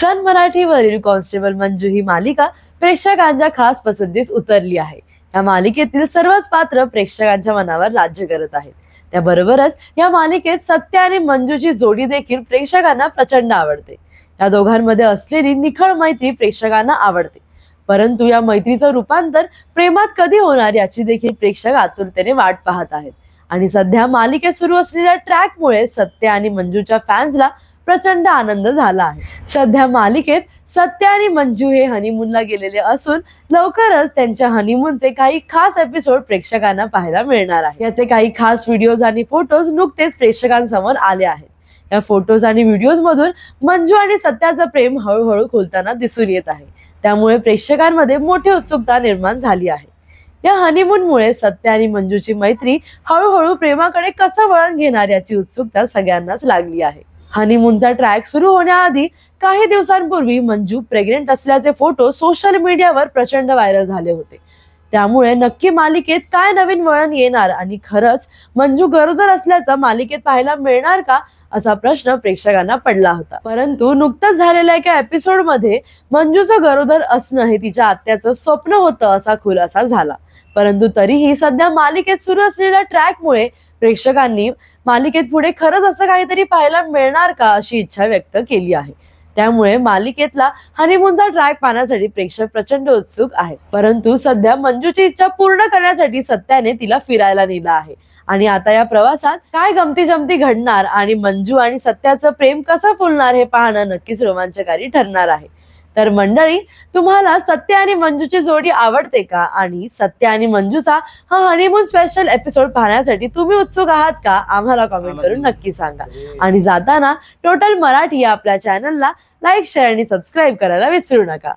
सन मराठीवरील constable Manju ही मालिका प्रेक्षकांच्या खास पसंतीस उतरली आहे. या मालिकेतील सर्वच पात्र प्रेक्षकांच्या मनावर राज्य करत आहेत. त्याबरोबरच या मालिकेत सत्य आणि मंजूची जोडी देखील प्रेक्षकांना प्रचंड आवडते. या दोघांमध्ये असलेली निखळ मैत्री प्रेक्षकांना आवडते. परंतु या मैत्रीचं रूपांतर प्रेमात कधी होणार याची देखील प्रेक्षक आतुरतेने वाट पाहत आहेत. आणि सध्या मालिकेत सुरू असलेल्या ट्रॅकमुळे सत्य आणि मंजूच्या फॅन्सला प्रचंड आनंद झाला आहे. सध्या मालिकेत सत्य आणि मंजू हे हनीमूनला गेलेले असून लवकरच त्यांच्या हनीमूनचे काही खास एपिसोड प्रेक्षकांना पाहायला मिळणार आहे. याचे काही खास व्हिडिओज आणि फोटोज नुकतेच प्रेक्षकांसमोर आले आहेत. या फोटोज आणि व्हिडिओज मधून मंजू आणि सत्याचं प्रेम हळूहळू खुलताना दिसून येत आहे. त्यामुळे प्रेक्षकांमध्ये मोठी उत्सुकता निर्माण झाली आहे. या हनीमूनमुळे सत्य आणि मंजूची मैत्री हळूहळू प्रेमाकडे कसं वळण घेणार याची उत्सुकता सगळ्यांनाच लागली आहे. हनीमूनचा ट्रॅक सुरू होण्याआधी काही दिवसांपूर्वी मंजू प्रेग्नेंट असल्याचे फोटो सोशल मीडियावर प्रचंड व्हायरल झाले होते. त्यामुळे नक्की मालिकेत काय नवीन वळण येणार आणि खरंच मंजू गरोदर असल्याचं मालिकेत पाहायला मिळणार का असा प्रश्न प्रेक्षकांना पडला होता. परंतु नुकतंच झालेल्या एका एपिसोडमध्ये मंजूचं गरोदर असणं हे तिच्या आत्याचं स्वप्न होतं असा खुलासा झाला. परंतु तरीही सध्या मालिकेत सुरू असलेल्या ट्रॅकमुळे प्रेक्षकांनी मालिकेत पुढे खरंच असं काहीतरी पाहायला मिळणार का अशी इच्छा व्यक्त केली आहे. त्यामुळे मालिकेतला हनीमूनचा ट्रॅक पाहण्यासाठी प्रेक्षक प्रचंड उत्सुक आहेत. परंतु सध्या मंजूची इच्छा पूर्ण करण्यासाठी सत्याने तिला फिरायला नेलं आहे. आणि आता या प्रवासात काय गमती जमती घडणार आणि मंजू आणि सत्याचं प्रेम कसं फुलणार हे पाहणं नक्कीच रोमांचकारी ठरणार आहे. तर मंडळी तुम्हाला सत्य आणि मंजूची जोडी आवडते का? आणि सत्य आणि मंजूचा हा हनीमून स्पेशल एपिसोड पाहण्यासाठी तुम्ही उत्सुक आहात का? आम्हाला कमेंट करून नक्की. सांगा. आणि जाताना टोटल मराठी या आपल्या चॅनलला लाईक शेअर आणि सबस्क्राईब करायला विसरू नका.